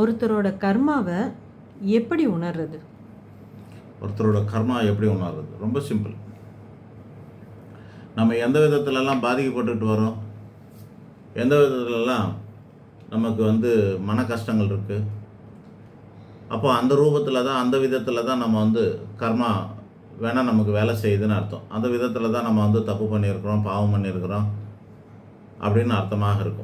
ஒருத்தரோட கர்மாவை எப்படி உணர்றது? ஒருத்தரோட கர்மா எப்படி உணர்றது? ரொம்ப சிம்பிள். நம்ம எந்த விதத்துலலாம் பாதிக்கப்பட்டுட்டு வரோம்? எந்த விதத்துலலாம் நமக்கு வந்து மன கஷ்டங்கள் இருக்குது அப்போ அந்த ரூபத்தில் தான் அந்த விதத்தில் தான் நம்ம வந்து கர்மா வேணால் நமக்கு வேலை செய்யுதுன்னு அர்த்தம். அந்த விதத்தில் தான் நம்ம வந்து தப்பு பண்ணியிருக்கிறோம் பாவம் பண்ணியிருக்கிறோம் அப்படின்னு அர்த்தமாக இருக்கும்.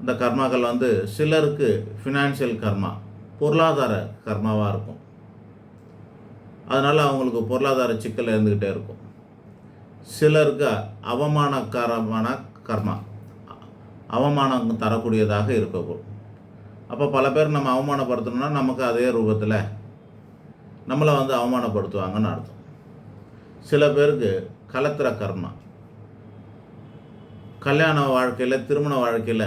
இந்த கர்மாக்கள் வந்து சிலருக்கு ஃபினான்ஷியல் கர்மா பொருளாதார கர்மாவாக இருக்கும். அதனால் அவங்களுக்கு பொருளாதார சிக்கல் இருந்துக்கிட்டே இருக்கும். சிலருக்கு அவமானக்காரமான கர்மா அவமானம் தரக்கூடியதாக இருக்கக்கூடும். அப்போ பல பேர் நம்ம அவமானப்படுத்தணும்னா நமக்கு அதே ரூபத்தில் நம்மளை வந்து அவமானப்படுத்துவாங்கன்னு அர்த்தம். சில பேருக்கு கலத்திர கர்மா கல்யாண வாழ்க்கையில் திருமண வாழ்க்கையில்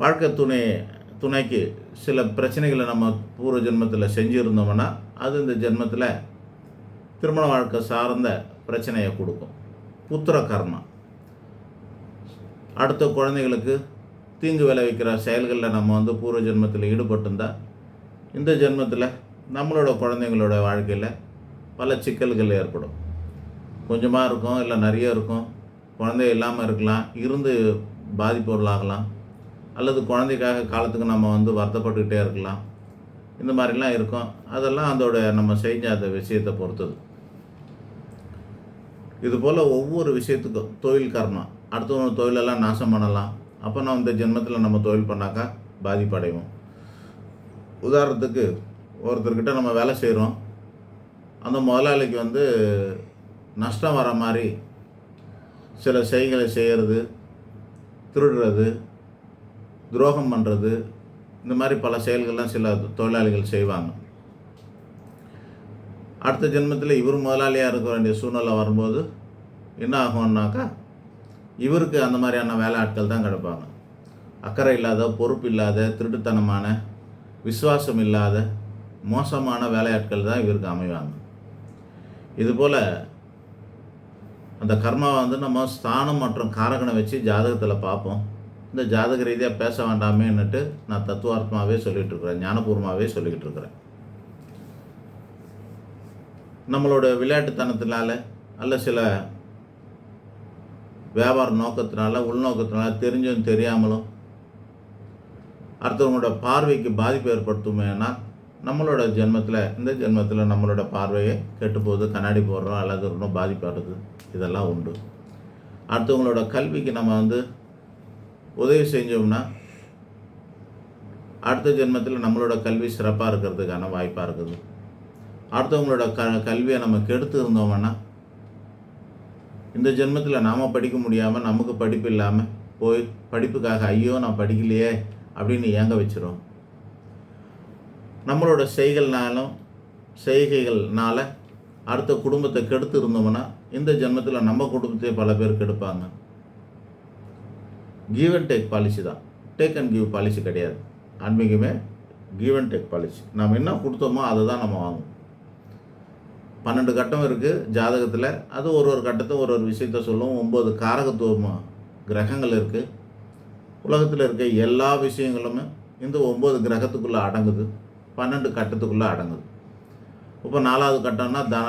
வாழ்க்கை துணை துணைக்கு சில பிரச்சனைகளை நம்ம பூர்வ ஜென்மத்தில் செஞ்சுருந்தோம்னா அது இந்த ஜென்மத்தில் திருமண வாழ்க்கை சார்ந்த பிரச்சனையை கொடுக்கும். புத்திர கர்மா. அடுத்த குழந்தைகளுக்கு தீங்கு விளைவிக்கிற செயல்களில் நம்ம வந்து பூர்வ ஜென்மத்தில் ஈடுபட்டிருந்தா இந்த ஜென்மத்தில் நம்மளோட குழந்தைங்களோட வாழ்க்கையில் பல சிக்கல்கள் ஏற்படும். கொஞ்சமாக இருக்கும் இல்லை நிறைய இருக்கும். குழந்தை இல்லாமல் இருக்கலாம் இருந்து பாதிப்பொருளாகலாம் அல்லது குழந்தைக்காக காலத்துக்கு நம்ம வந்து வருத்தப்பட்டுக்கிட்டே இருக்கலாம். இந்த மாதிரிலாம் இருக்கும். அதெல்லாம் அதோட நம்ம செஞ்ச அந்த விஷயத்தை பொறுத்தது. இதுபோல் ஒவ்வொரு விஷயத்துக்கும் தொழில் காரணம் அடுத்தவங்க தொழிலெல்லாம் நாசம் பண்ணலாம். அப்போ நம்ம இந்த ஜென்மத்தில் நம்ம தொழில் பண்ணாக்கா பாதிப்படைவோம். உதாரணத்துக்கு ஒருத்தர்கிட்ட நம்ம வேலை செய்கிறோம் அந்த முதலாளிக்கு வந்து நஷ்டம் வர மாதிரி சில செய்களை செய்கிறது திருடுறது துரோகம் பண்ணுறது இந்த மாதிரி பல செயல்கள்லாம் சில தொழிலாளிகள் செய்வாங்க. அடுத்த ஜென்மத்தில் இவர் முதலாளியாக இருக்க வேண்டிய சூழ்நிலை வரும்போது என்ன ஆகும்னாக்கா இவருக்கு அந்த மாதிரியான வேலை ஆட்கள் தான் கிடப்பாங்க. அக்கறை இல்லாத பொறுப்பு இல்லாத திருட்டுத்தனமான விசுவாசம் இல்லாத மோசமான வேலையாட்கள் தான் இவருக்கு அமைவாங்க. இதுபோல் அந்த கர்மாவை வந்து நம்ம ஸ்தானம் மற்றும் காரகனை வச்சு ஜாதகத்தில் பார்ப்போம். இந்த ஜாதக ரீதியாக பேச வேண்டாமேன்னுட்டு நான் தத்துவார்த்தமாகவே சொல்லிகிட்டு இருக்கிறேன் ஞானபூர்வமாகவே சொல்லிக்கிட்டு இருக்கிறேன் நம்மளோட விளையாட்டுத்தனத்தினால அல்ல சில வியாபார நோக்கத்தினால உள்நோக்கத்தினால தெரிஞ்சும் தெரியாமலும் அடுத்தவங்களோட பார்வைக்கு பாதிப்பு ஏற்படுத்துமேனா நம்மளோட ஜென்மத்தில் இந்த ஜென்மத்தில் நம்மளோட பார்வையை கெட்டு போகுது கண்ணாடி போடுறோம் அல்லது ரொம்ப பாதிப்படுது இதெல்லாம் உண்டு. அடுத்தவங்களோட கல்விக்கு நம்ம வந்து உதவி செஞ்சோம்னா அடுத்த ஜென்மத்தில் நம்மளோட கல்வி சிறப்பாக இருக்கிறதுக்கான வாய்ப்பாக இருக்குது. அடுத்தவங்களோட க கல்வியை நம்ம கெடுத்து இருந்தோம்னா இந்த ஜென்மத்தில் நாம் படிக்க முடியாமல் நமக்கு படிப்பு இல்லாமல் போய் படிப்புக்காக ஐயோ நான் படிக்கலையே அப்படின்னு ஏங்க வச்சிரும் நம்மளோட செய்கள்னாலும் செய்கைகள்னால அடுத்த குடும்பத்தை கெடுத்து இருந்தோம்னா இந்த ஜென்மத்தில் நம்ம குடும்பத்தையே பல பேர் கெடுப்பாங்க. கிவ் அண்ட் டேக் பாலிசி தான். டேக் அண்ட் கிவ் பாலிசி கிடையாது. ஆன்மீகமே கிவ் அண்ட் டேக் பாலிசி நம்ம என்ன கொடுத்தோமோ அதை தான் நம்ம வாங்குவோம் பன்னெண்டு கட்டம் இருக்குது ஜாதகத்தில். அது ஒரு ஒரு கட்டத்தை ஒரு ஒரு விஷயத்த சொல்லும். ஒம்பது காரகத்துவம் கிரகங்கள் இருக்குது உலகத்தில் இருக்க எல்லா விஷயங்களுமே இந்த ஒம்பது கிரகத்துக்குள்ளே அடங்குது. பன்னெண்டு கட்டத்துக்குள்ளே அடங்குது. இப்போ நாலாவது கட்டம்னா தன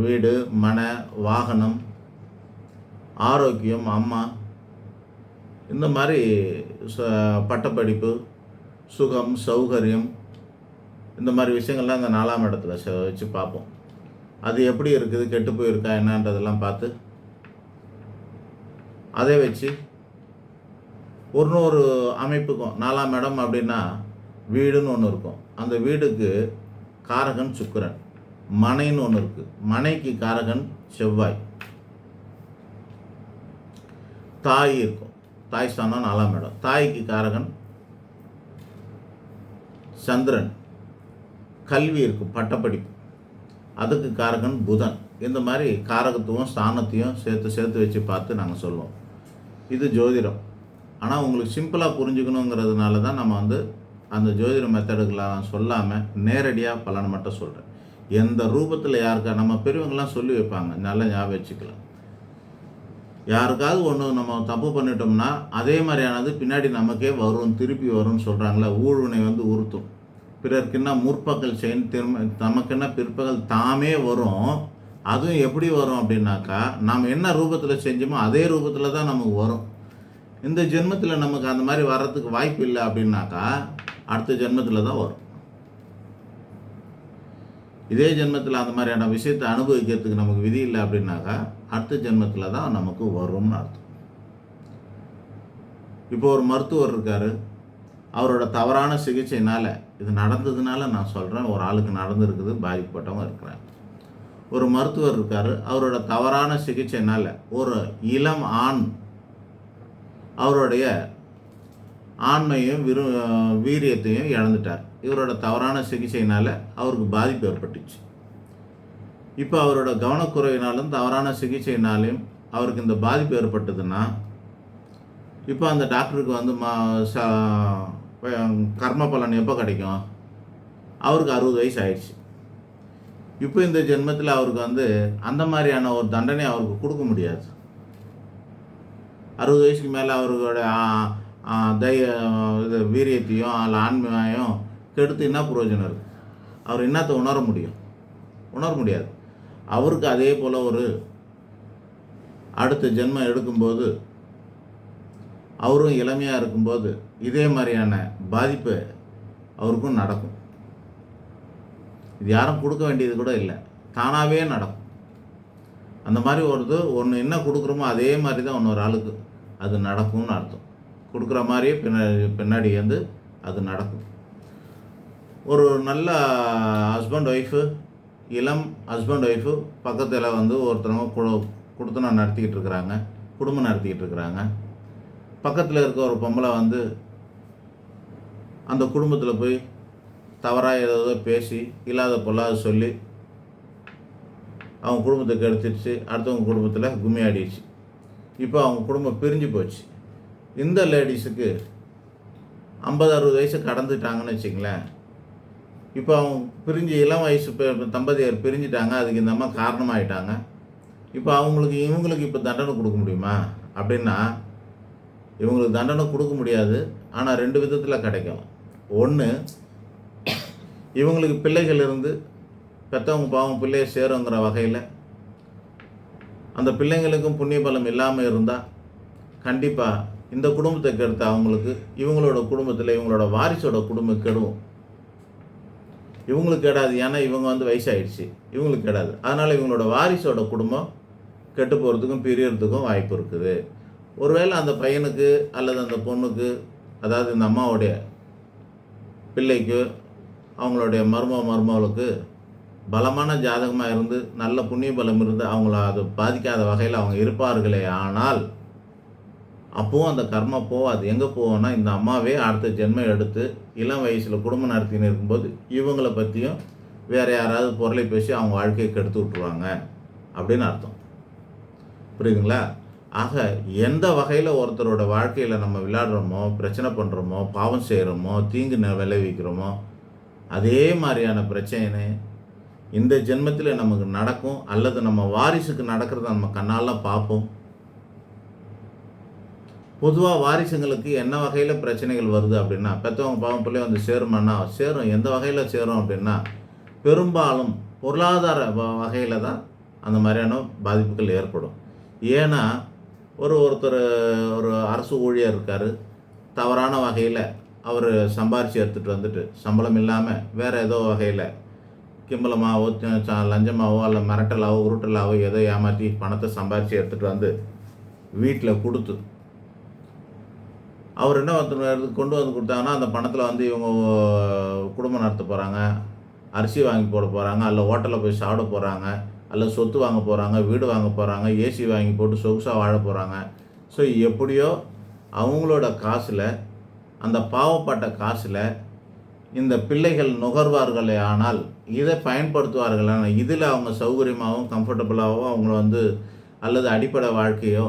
வீடு மனை வாகனம் ஆரோக்கியம் அம்மா இந்த மாதிரி ச- பட்டப்படிப்பு சுகம் சௌகரியம் இந்த மாதிரி விஷயங்கள்லாம் இந்த நாலாம் இடத்துல செ- வச்சு பார்ப்போம். அது எப்படி இருக்குது கெட்டு போயிருக்கா என்னன்றதெல்லாம் பார்த்து அதை வச்சு ஒரு ஒரு அமைப்புக்கும் நாலாம் இடம் அப்படின்னா வீடுன்னு ஒன்று இருக்கும். அந்த வீடுக்கு காரகன் சுக்கிரன் மனைன்னு ஒன்று இருக்குது மனைக்கு காரகன் செவ்வாய். தாய் இருக்கும். தாய் ஸ்தானம் நாலாம் இடம். தாய்க்கு காரகன் சந்திரன். கல்வி இருக்கும் பட்டப்படிப்பு. அதுக்கு காரகன் புதன். இந்த மாதிரி காரகத்துவம் ஸ்தானத்தையும் சேர்த்து சேர்த்து வச்சு பார்த்து நாங்கள் சொல்லுவோம். இது ஜோதிடம். ஆனால் உங்களுக்கு சிம்பிளாக புரிஞ்சுக்கணுங்கிறதுனால தான் நம்ம வந்து அந்த ஜோதிட மெத்தடுகளை சொல்லாமல் நேரடியாக பலனை மட்டும் சொல்கிறேன் எந்த ரூபத்தில் யாருக்கா நம்ம பெரியவங்களாம் சொல்லி வைப்பாங்க. நல்லா ஞாபகம் வச்சுக்கலாம். யாருக்காவது ஒன்று நம்ம தப்பு பண்ணிட்டோம்னா அதே மாதிரியானது பின்னாடி நமக்கே வரும் திருப்பி வரும்னு சொல்கிறாங்களே ஊழ்வினை வந்து உறுத்தும். பிறர்க்குன்னா முற்பகல் செயின் திரும்ப நமக்குன்னா பிற்பகல் தாமே வரும். அதுவும் எப்படி வரும் அப்படின்னாக்கா நாம் என்ன ரூபத்தில் செஞ்சோமோ அதே ரூபத்தில் தான் நமக்கு வரும். இந்த ஜென்மத்தில் நமக்கு அந்த மாதிரி வர்றதுக்கு வாய்ப்பு இல்லை அப்படின்னாக்கா அடுத்த ஜென்மத்தில் தான் வரும். இதே ஜென்மத்தில் அந்த மாதிரியான விஷயத்தை அனுபவிக்கிறதுக்கு நமக்கு விதி இல்லை அப்படின்னாக்கா அடுத்த ஜென்மத்தில் தான் நமக்கு வரும்னு அர்த்தம். இப்போ ஒரு மருத்துவர் இருக்கார். அவரோட தவறான சிகிச்சைனால் இது நடந்ததுனால நான் சொல்கிறேன் ஒரு ஆளுக்கு நடந்திருக்குது பாதிக்கப்பட்டவங்க இருக்கிறாங்க. ஒரு மருத்துவர் இருக்கார் அவரோட தவறான சிகிச்சைனால் ஒரு இளம் ஆண் அவருடைய ஆண்மையும் விரு வீரியத்தையும் இழந்துட்டார். இவரோட தவறான சிகிச்சையினால் அவருக்கு பாதிப்பு ஏற்பட்டுச்சு. இப்போ அவரோட கவனக்குறைவினாலும் தவறான சிகிச்சையினாலையும் அவருக்கு இந்த பாதிப்பு ஏற்பட்டதுன்னா இப்போ அந்த டாக்டருக்கு வந்து மா கர்ம பலன் எப்போ கிடைக்கும்? அவருக்கு அறுபது வயசு ஆயிடுச்சு. இப்போ இந்த ஜென்மத்தில் அவருக்கு வந்து அந்த மாதிரியான ஒரு தண்டனை அவருக்கு கொடுக்க முடியாது. அறுபது வயசுக்கு மேலே அவர்களோட தைய இது வீரியத்தையும் அல்ல ஆன்மையும் கெடுத்து என்ன பிரயோஜனம் இருக்குது அவர் என்னத்தை உணர முடியும்? உணர முடியாது. அவருக்கு அதே போல் ஒரு அடுத்த ஜென்மம் எடுக்கும்போது அவரும் இளமையாக இருக்கும்போது இதே மாதிரியான பாதிப்பு அவருக்கும் நடக்கும். இது யாரும் கொடுக்க வேண்டியது கூட இல்லை. தானாகவே நடக்கும். அந்த மாதிரி ஒரு ஒன்று என்ன கொடுக்குறோமோ அதே மாதிரி தான் இன்னொரு ஆளுக்கு அது நடக்கும்னு அர்த்தம். கொடுக்குற மாதிரியே பின்னாடி பின்னாடி வந்து அது நடக்கும். ஒரு நல்ல ஹஸ்பண்ட் ஒய்ஃபு இளம் ஹஸ்பண்ட் ஒய்ஃபு பக்கத்தில் வந்து ஒருத்தவங்க கு குடுத்தனம் நடத்திக்கிட்டு இருக்கிறாங்க குடும்பம் நடத்திக்கிட்டு இருக்கிறாங்க. பக்கத்தில் இருக்க ஒரு பொம்பளை வந்து அந்த குடும்பத்தில் போய் தவறாக ஏதோ பேசி இல்லாத பொல்லாத சொல்லி அவங்க குடும்பத்தை கெடுத்துடுச்சு அடுத்தவங்க குடும்பத்தில் கும்மியாடிடுச்சு இப்போ அவங்க குடும்பம் பிரிஞ்சு போச்சு. இந்த லேடிஸுக்கு ஐம்பது அறுபது வயசு கடந்துட்டாங்கன்னு வச்சுங்களேன் இப்போ அவங்க பிரிஞ்சு இளம் வயசு தம்பதியர் பிரிஞ்சுட்டாங்க அதுக்கு இந்த அம்மா காரணமாயிட்டாங்க. இப்போ அவங்களுக்கு இவங்களுக்கு இப்போ தண்டனை கொடுக்க முடியுமா? அப்படின்னா இவங்களுக்கு தண்டனை கொடுக்க முடியாது. ஆனால் ரெண்டு விதத்தில் கிடைக்கும். ஒன்று இவங்களுக்கு பிள்ளைகள் இருந்து பெற்றவங்க பாவம் பிள்ளைய சேருங்கிற வகையில் அந்த பிள்ளைங்களுக்கும் புண்ணிய பலம் இல்லாமல் இருந்தால் கண்டிப்பாக இந்த குடும்பத்தை கெடுத்த அவங்களுக்கு இவங்களோட குடும்பத்தில் இவங்களோட வாரிசோட குடும்பம் கெடுவோம் இவங்களுக்கு கெடாது. ஏன்னா இவங்க வந்து வயசாயிடுச்சு. இவங்களுக்கு கெடாது. அதனால் இவங்களோட வாரிசோட குடும்பம் கெட்டு போகிறதுக்கும் பிரியறதுக்கும் வாய்ப்பு இருக்குது. ஒருவேளை அந்த பையனுக்கு அல்லது அந்த பொண்ணுக்கு அதாவது இந்த அம்மாவுடைய பிள்ளைக்கு அவங்களுடைய மர்ம மர்மவளுக்கு பலமான ஜாதகமாக இருந்து நல்ல புண்ணிய பலம் இருந்து அவங்கள அது பாதிக்காத வகையில் அவங்க இருப்பார்களே ஆனால் அப்போவும் அந்த கர்மா போகாது எங்கே போவோம்னா இந்த அம்மாவே அடுத்த ஜென்மம் எடுத்து இளம் வயசில் குடும்பம் நடத்தின்னு இருக்கும்போது இவங்களை பற்றியும் வேறு யாராவது பொருளை பேசி அவங்க வாழ்க்கையை கெடுத்து விட்ருவாங்க அப்படின்னு அர்த்தம். புரியுதுங்களா? ஆக எந்த வகையில் ஒருத்தரோட வாழ்க்கையில் நம்ம விளையாடுறோமோ பிரச்சனை பண்ணுறோமோ பாவம் செய்கிறோமோ தீங்கு ந- விளைவிக்கிறோமோ அதே மாதிரியான பிரச்சனை இந்த ஜென்மத்தில் நமக்கு நடக்கும். அல்லது நம்ம வாரிசுக்கு நடக்கிறத நம்ம கண்ணாலாம் பார்ப்போம். பொதுவாக வாரிசுங்களுக்கு என்ன வகையில் பிரச்சனைகள் வருது அப்படின்னா பெற்றவங்க பாவம் பிள்ளை வந்து சேருமானா சேரும். எந்த வகையில் சேரும் அப்படின்னா பெரும்பாலும் பொருளாதார வகையில் தான் அந்த மாதிரியான பாதிப்புகள் ஏற்படும். ஏன்னா ஒரு ஒருத்தர் ஒரு அரசு ஊழியர் இருக்கார். தவறான வகையில் அவர் சம்பாரித்து எடுத்துகிட்டு வந்துட்டு சம்பளம் இல்லாமல் வேறு ஏதோ வகையில் கிம்பளமாகவோ லஞ்சமாகவோ அல்ல மிரட்டலாவோ உருட்டலாவோ ஏதோ ஏமாற்றி பணத்தை சம்பாரித்து எடுத்துகிட்டு வந்து வீட்டில் கொடுத்து அவர் என்ன வந்து கொண்டு வந்து கொடுத்தாங்கன்னா அந்த பணத்தில் வந்து இவங்க குடும்பம் நடத்த போகிறாங்க அரிசி வாங்கி போட போகிறாங்க அல்ல ஹோட்டலில் போய் சாப்பிட போகிறாங்க அல்ல சொத்து வாங்க போகிறாங்க வீடு வாங்க போகிறாங்க ஏசி வாங்கி போட்டு சொகுசாக வாழ போகிறாங்க ஸோ எப்படியோ அவங்களோட காசில் அந்த பாவப்பட்ட காசில் இந்த பிள்ளைகள் நுகர்வார்களே ஆனால் இதை பயன்படுத்துவார்கள் ஆனால் இதில் அவங்க சௌகரியமாகவும் கம்ஃபர்டபுளாகவும் அவங்கள வந்து அல்லது அடிப்படை வாழ்க்கையோ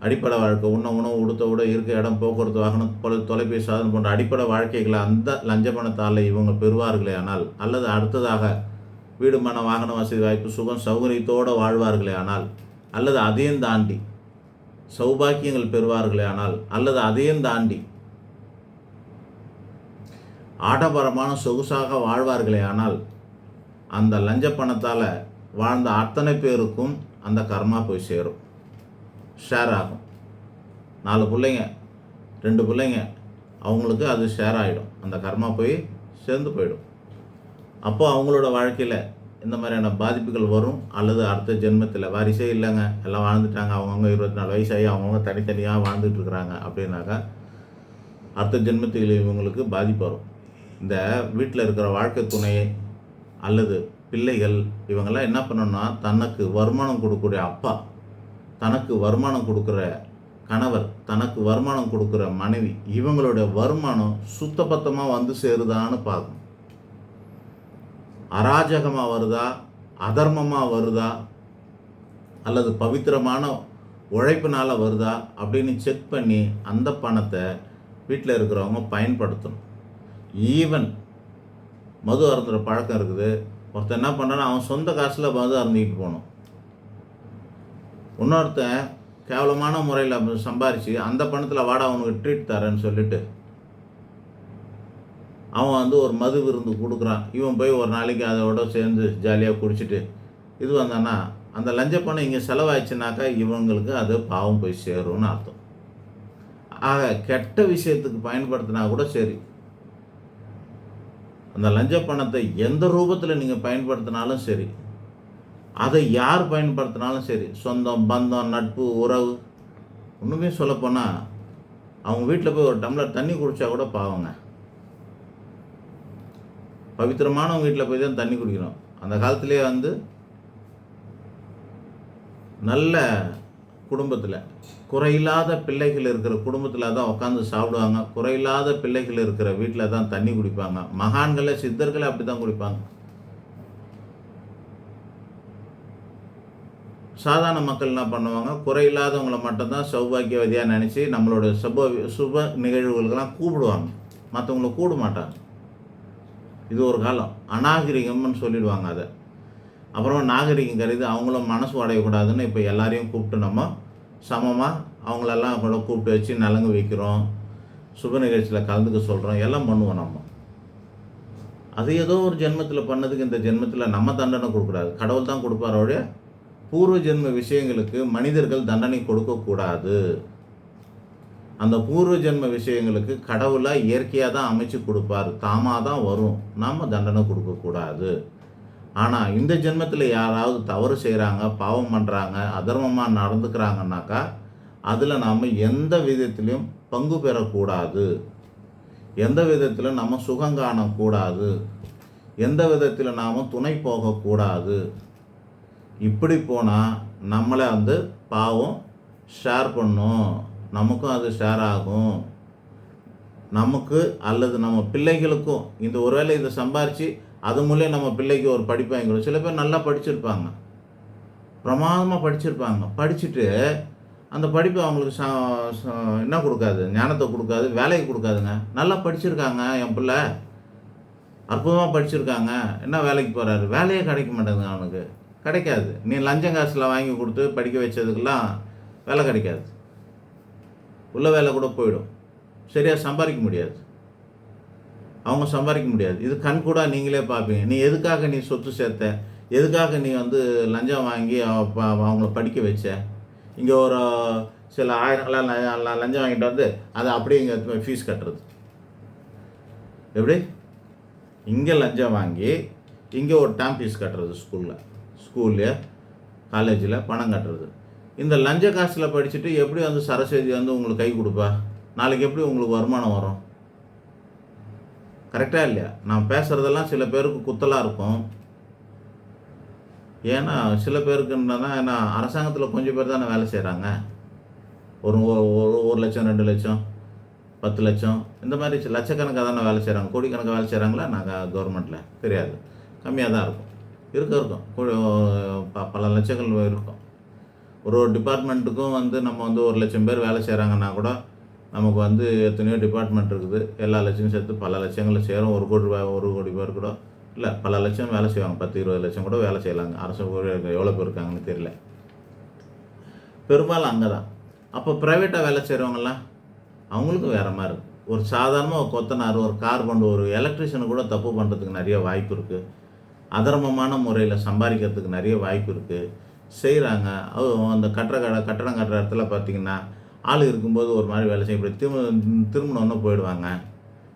அடிப்படை வாழ்க்கை உண்ண உணவு உடுத்த உட இருக்க இடம் போக்குவரத்து வாகனம் தொலை தொலைபேசி சாதனம் போன்ற அடிப்படை வாழ்க்கைகளை அந்த லஞ்ச பணத்தால் இவங்க பெறுவார்களே ஆனால் அல்லது அடுத்ததாக வீடு மன வாகன வசதி வாய்ப்பு சுகம் சௌகரியத்தோடு வாழ்வார்களே ஆனால் அல்லது அதையும் தாண்டி சௌபாக்கியங்கள் பெறுவார்களே ஆனால் அல்லது அதையும் தாண்டி ஆடம்பரமான சொகுசாக வாழ்வார்களே ஆனால் அந்த லஞ்ச பணத்தால் வாழ்ந்த அத்தனை பேருக்கும் அந்த கர்மா போய் சேரும். ஷேர் ஆகும். நாலு பிள்ளைங்க ரெண்டு பிள்ளைங்க அவங்களுக்கு அது ஷேர் ஆகிடும் அந்த கர்மா போய் சேர்ந்து போயிடும். அப்போ அவங்களோட வாழ்க்கையில் இந்த மாதிரியான பாதிப்புகள் வரும். அல்லது அடுத்த ஜென்மத்தில் வாரிசே இல்லைங்க. எல்லாம் வாழ்ந்துட்டாங்க. அவங்கவுங்க இருபத்தி நாலு வயசாகி அவங்கவுங்க தனித்தனியாக வாழ்ந்துட்டு இருக்கிறாங்க. அப்படின்னாக்கா அடுத்த ஜென்மத்தில் இவங்களுக்கு பாதிப்பு வரும். இந்த வீட்டில் இருக்கிற வாழ்க்கை துணை அல்லது பிள்ளைகள் இவங்கெல்லாம் என்ன பண்ணணும்னா தனக்கு வருமானம் கொடுக்கக்கூடிய அப்பா தனக்கு வருமானம் கொடுக்குற கணவர் தனக்கு வருமானம் கொடுக்குற மனைவி இவங்களுடைய வருமானம் சுத்தபத்தமாக வந்து சேருதான்னு பார்க்கணும். அராஜகமாக வருதா? அதர்மமாக வருதா? அல்லது பவித்திரமான உழைப்பினால் வருதா? அப்படின்னு செக் பண்ணி அந்த பணத்தை வீட்டில் இருக்கிறவங்க பயன்படுத்தணும். ஈவன் மது அருந்துற பழக்கம் இருக்குது. ஒருத்தன் என்ன பண்ணுறான்னா அவன் சொந்த காசில் மது அருந்திக்கிட்டு போகணும். இன்னொருத்தன் கேவலமான முறையில் சம்பாரித்து அந்த பணத்தில் வாடா அவனுக்கு ட்ரீட் தரேன்னு சொல்லிட்டு அவன் வந்து ஒரு மது விருந்து கொடுக்குறான். இவன் போய் ஒரு நாளைக்கு அதோட சேர்ந்து ஜாலியாக குடிச்சிட்டு இது வந்தானா அந்த லஞ்ச பணம் இங்கே செலவாயிடுச்சுனாக்கா இவங்களுக்கு அது பாவம் போய் சேரும்னு அர்த்தம். ஆக கெட்ட விஷயத்துக்கு பயன்படுத்தினா கூட சரி. அந்த லஞ்ச பணத்தை எந்த ரூபத்தில் நீங்கள் பயன்படுத்தினாலும் சரி. அதை யார் பயன்படுத்தினாலும் சரி சொந்தம் பந்தம் நட்பு உறவு ஒன்றுமே சொல்லப்போனால் அவங்க வீட்டில் போய் ஒரு டம்ளர் தண்ணி குடித்தா கூட பாவங்க. பவித்திரமானவங்க வீட்டில் போய் தான் தண்ணி குடிக்கணும் அந்த காலத்திலே வந்து நல்ல குடும்பத்தில் குறையில்லாத பிள்ளைகள் இருக்கிற குடும்பத்தில் தான் உட்காந்து சாப்பிடுவாங்க. குறையில்லாத பிள்ளைகள் இருக்கிற வீட்டில் தான் தண்ணி குடிப்பாங்க. மகான்களை சித்தர்களை அப்படி தான் குடிப்பாங்க. சாதாரண மக்கள் என்ன பண்ணுவாங்க? குறையில்லாதவங்களை மட்டும்தான் சௌபாகியவதியாக நினச்சி நம்மளோட சுப சுப நிகழ்வுகளுக்கெல்லாம் கூப்பிடுவாங்க. மற்றவங்கள கூட மாட்டாங்க. இது ஒரு காலம். அநாகரிகம்னு சொல்லிடுவாங்க அதை. அப்புறம் நாகரிகம் கருதி அவங்களும் மனசு உடையக்கூடாதுன்னு இப்போ எல்லாரையும் கூப்பிட்டு நம்ம சமமாக அவங்களெல்லாம் கூட கூப்பிட்டு வச்சு நலங்கு வைக்கிறோம். சுப நிகழ்ச்சியில் கலந்துக்க சொல்கிறோம் எல்லாம் பண்ணுவோம் நம்ம. அது ஏதோ ஒரு ஜென்மத்தில் பண்ணதுக்கு இந்த ஜென்மத்தில் நம்ம தண்டனை கொடுக்கூடாது கடவுள் தான் கொடுப்பாரோடைய பூர்வ ஜென்ம விஷயங்களுக்கு மனிதர்கள் தண்டனை கொடுக்கக்கூடாது. அந்த பூர்வ ஜென்ம விஷயங்களுக்கு கடவுளாக இயற்கையாக தான் அமைச்சு கொடுப்பார். தாமாக தான் வரும். நாம் தண்டனை கொடுக்கக்கூடாது. ஆனால் இந்த ஜென்மத்தில் யாராவது தவறு செய்கிறாங்க பாவம் பண்ணுறாங்க அதர்மமாக நடந்துக்கிறாங்கனாக்கா அதில் நாம் எந்த விதத்திலையும் பங்கு பெறக்கூடாது. எந்த விதத்தில் நம்ம சுகம் காணக்கூடாது. எந்த விதத்தில் நாம் துணை போகக்கூடாது. இப்படி போனால் நம்மளை வந்து பாவம் ஷேர் பண்ணும். நமக்கும் அது ஷேர் ஆகும். நமக்கு அல்லது நம்ம பிள்ளைகளுக்கும் இந்த ஒருவேளை இதை சம்பாரித்து அது மூலியம் நம்ம பிள்ளைக்கு ஒரு படிப்பு வாங்கி சில பேர் நல்லா படிச்சிருப்பாங்க. பிரமாதமாக படிச்சிருப்பாங்க. படிச்சுட்டு அந்த படிப்பு அவங்களுக்கு சா என்ன கொடுக்காது? ஞானத்தை கொடுக்காது வேலையை கொடுக்காதுங்க. நல்லா படிச்சிருக்காங்க என் பிள்ளை. அற்புதமாக படிச்சிருக்காங்க. என்ன வேலைக்கு போகிறாரு வேலையே கிடைக்க மாட்டேங்குது அவனுக்கு. கிடைக்காது. நீ லஞ்சம் காசில் வாங்கி கொடுத்து படிக்க வச்சதுக்கெல்லாம் வேலை கிடைக்காது. உள்ள வேலை கூட போயிடும். சரியாக சம்பாதிக்க முடியாது. அவங்க சம்பாதிக்க முடியாது. இது கண் கூட நீங்களே பார்ப்பீங்க. நீ எதுக்காக நீ சொத்து சேர்த்த? எதுக்காக நீ வந்து லஞ்சம் வாங்கி அவங்கள படிக்க வச்ச? இங்கே ஒரு சில ஆயிரங்களாம் லஞ்சம் வாங்கிட்டு வந்து அதை அப்படியே இங்கே ஃபீஸ் கட்டுறது. எப்படி? இங்கே லஞ்சம் வாங்கி இங்கே ஒரு டேம் ஃபீஸ் கட்டுறது ஸ்கூலில் ஸ்கூல்லையே காலேஜில் பணம் கட்டுறது. இந்த லஞ்ச காசில் படிச்சுட்டு எப்படி வந்து சரஸ்வதி வந்து உங்களுக்கு கை கொடுப்பா? நாளைக்கு எப்படி உங்களுக்கு வருமானம் வரும்? கரெக்டாக இல்லையா? நான் பேசுகிறதெல்லாம் சில பேருக்கு குத்தலாக இருக்கும். ஏன்னா சில பேருக்கு என்னன்னா ஏன்னா அரசாங்கத்தில் கொஞ்சம் பேர் தானே வேலை செய்கிறாங்க ஒரு ஒரு ஒரு- ஒரு லட்சம் ரெண்டு லட்சம் பத்து லட்சம் இந்த மாதிரி லட்சக்கணக்காக தானே வேலை செய்கிறாங்க கோடிக்கணக்காக வேலை செய்கிறாங்களா நாங்கள் கவர்மெண்ட்டில் தெரியாது. கம்மியாக தான் இருக்கும். இருக்க இருக்கும். ப- பல லட்சங்கள் இருக்கும். ஒரு ஒரு டிபார்ட்மெண்ட்டுக்கும் வந்து நம்ம வந்து ஒரு லட்சம் பேர் வேலை செய்கிறாங்கன்னா கூட நமக்கு வந்து எத்தனையோ டிபார்ட்மெண்ட் இருக்குது. எல்லா லட்சமும் சேர்த்து பல லட்சங்களில் சேரும். ஒரு கோடி ரூபாய் ஒரு கோடி பேர் கூட இல்லை பல லட்சம் வேலை செய்வாங்க. பத்து இருபது லட்சம் கூட வேலை செய்யலாங்க. அரசு ஊழியர்கள் எவ்வளோ பேர் இருக்காங்கன்னு தெரியல. பெரும்பாலும் அங்கே தான் அப்போ ப்ரைவேட்டாக வேலை செய்கிறவங்களாம் அவங்களுக்கும் வேறு மாதிரி இருக்குது ஒரு சாதாரணமாக ஒரு கொத்தனார் ஒரு கார் கொண்டு ஒரு எலக்ட்ரிஷியனு கூட தப்பு பண்ணுறதுக்கு நிறைய வாய்ப்பு இருக்குது அதர்மமான முறையில் சம்பாதிக்கிறதுக்கு நிறைய வாய்ப்பு இருக்குது செய்கிறாங்க அந்த கட்டுற கடை கட்டடம் கட்டுற இடத்துல பார்த்தீங்கன்னா ஆள் இருக்கும்போது ஒரு மாதிரி வேலை செய்ய இப்படி திரும்ப திரும்பினோன்னு போயிடுவாங்க.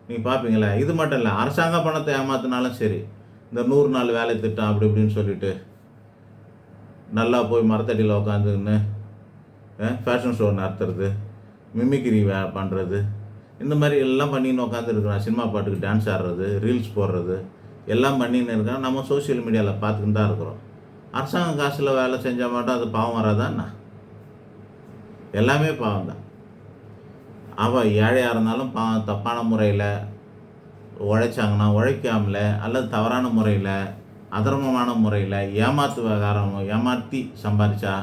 நீங்கள் பார்ப்பீங்களா இது மட்டும் இல்லை அரசாங்க பணத்தை ஏமாத்தினாலும் சரி இந்த நூறு நாள் வேலை திட்டம் அப்படி இப்படின்னு சொல்லிட்டு நல்லா போய் மரத்தடியில் உட்காந்துக்கின்னு ஃபேஷன் ஷோ நடத்துறது மிமிக்ரி வே பண்ணுறது இந்த மாதிரி எல்லாம் பண்ணின்னு உட்காந்துருக்குறான் சினிமா பாட்டுக்கு டான்ஸ் ஆடுறது ரீல்ஸ் போடுறது. எல்லாம் பண்ணின்னு இருக்கான் நம்ம சோஷியல் மீடியாவில் பார்த்துக்கிட்டு தான் இருக்கிறோம். அரசாங்க காசில் வேலை செஞ்சால் மட்டும் அது பாவம் வராதாண்ணா எல்லாமே பாவம் தான். அவள் ஏழையாக இருந்தாலும் பா தப்பான முறையில் உழைச்சாங்கன்னா உழைக்காமல அல்லது தவறான முறையில் அதர்மமான முறையில் ஏமாத்து விவகாரம் ஏமாற்றி சம்பாதிச்சா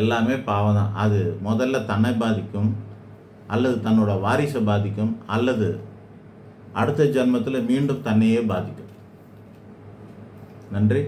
எல்லாமே பாவம் தான். அது முதல்ல தன்னை பாதிக்கும் அல்லது தன்னோட வாரிசை பாதிக்கும் அல்லது அடுத்த ஜென்மத்தில் மீண்டும் தன்னையே பாதிக்கும். நன்றி.